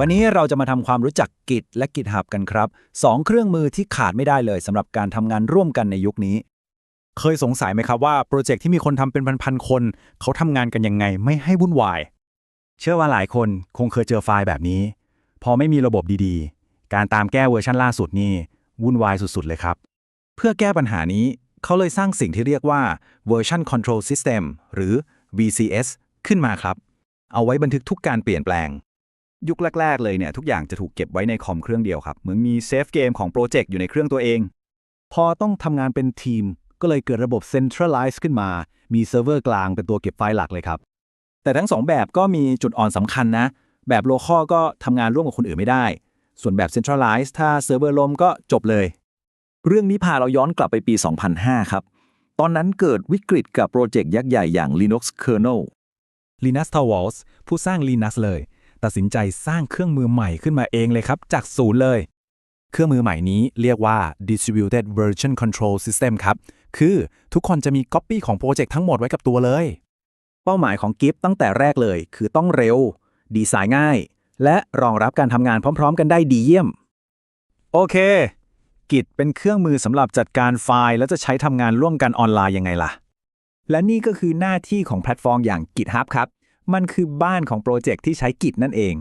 วันนี้เราจะมาทำความรู้จัก Git และ GitHub กันครับสองเครื่องมือที่ขาดไม่ได้เลยสำหรับการทำงานร่วมกันในยุคนี้ เคยสงสัยไหมครับว่าโปรเจกต์ที่มีคนทำเป็นพันๆคน เขาทำงานกันยังไงไม่ให้วุ่นวาย เชื่อว่าหลายคนคงเคยเจอไฟล์แบบนี้ พอไม่มีระบบดีๆ การตามแก้เวอร์ชันล่าสุดนี่วุ่นวายสุดๆเลยครับ เพื่อแก้ปัญหานี้เขาเลยสร้างสิ่งที่เรียกว่า Version Control System หรือ VCS ขึ้นมาครับ เอาไว้บันทึกทุกการเปลี่ยนแปลง ยุคแรก ๆ เลยเนี่ยทุกอย่างจะถูกเก็บไว้ในคอมเครื่องเดียวครับเหมือนมีเซฟเกมของโปรเจกต์อยู่ในเครื่องตัวเอง พอต้องทำงานเป็นทีม ก็เลยเกิดระบบ Centralize ขึ้นมา มีเซิร์ฟเวอร์กลางเป็นตัวเก็บไฟล์หลักเลยครับ แต่ทั้งสองแบบก็มีจุดอ่อนสำคัญนะ แบบ Local ก็ทำงานร่วมกับคนอื่นไม่ได้ ส่วนแบบ Centralize ถ้าเซิร์ฟเวอร์ล่มก็จบเลย เรื่องนี้พาเราย้อนกลับไปปี 2005 ครับ ตอนนั้นเกิดวิกฤตกับโปรเจกต์ยักษ์ใหญ่อย่าง Linux Kernel Linus Torvalds ผู้สร้าง Linux เลย ตัดสินใจสร้างเครื่องมือใหม่ขึ้นมาเองเลยครับ จากศูนย์เลย เครื่องมือใหม่นี้เรียกว่า Distributed Version Control System ครับ คือทุกคนจะมี Copy ของโปรเจกต์ทั้งหมดไว้กับตัวเลย เป้าหมายของ Git ตั้งแต่แรกเลย คือต้องเร็ว ดีไซน์ง่าย และรองรับการทำงานพร้อม ๆ กันได้ดีเยี่ยม โอเค Git เป็นเครื่องมือสำหรับจัดการไฟล์ แล้วจะใช้ทำงานร่วมกันออนไลน์ยังไงล่ะและนี่ก็คือหน้าที่ของแพลตฟอร์มอย่าง GitHub ครับ มันคือบ้านของโปรเจกต์ที่ใช้ Git นั่นเอง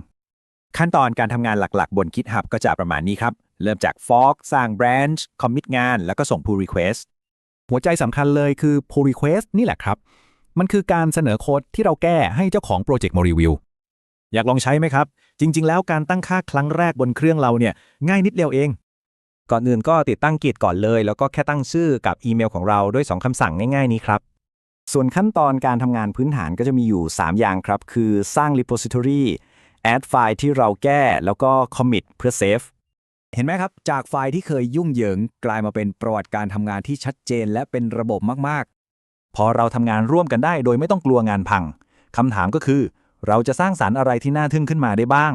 ขั้นตอนการทำงานหลักๆ บน GitHub ก็จะประมาณนี้ครับ เริ่มจาก fork สร้าง branch commit งาน แล้วก็ส่ง pull request หัวใจสำคัญเลยคือ pull request นี่แหละครับ มันคือการเสนอโค้ดที่เราแก้ให้เจ้าของโปรเจกต์มารีวิวอยากลองใช้ไหมครับ จริง ๆ แล้วการตั้งค่าครั้งแรกบนเครื่องเราเนี่ยง่ายนิดเดียวเอง ก่อนอื่นก็ติดตั้งกิจก่อนเลย แล้วก็แค่ตั้งชื่อกับอีเมลของเราด้วย 2คำสั่งง่าย ๆ นี้ครับ ส่วนขั้นตอนการทำงานพื้นฐานก็จะมีอยู่ 3 อย่างครับ คือสร้าง repository add ไฟล์ที่เราแก้แล้วก็ commit เพื่อ save เห็นไหมครับ จากไฟล์ที่เคยยุ่งเหยิง กลายมาเป็นประวัติการทำงานที่ชัดเจนและเป็นระบบมากๆ พอเราทำงานร่วมกันได้โดยไม่ต้องกลัวงานพังคำถามก็คือ เราจะสร้างสารรค์อะไรที่น่าทึ่งขึ้นมาได้บ้าง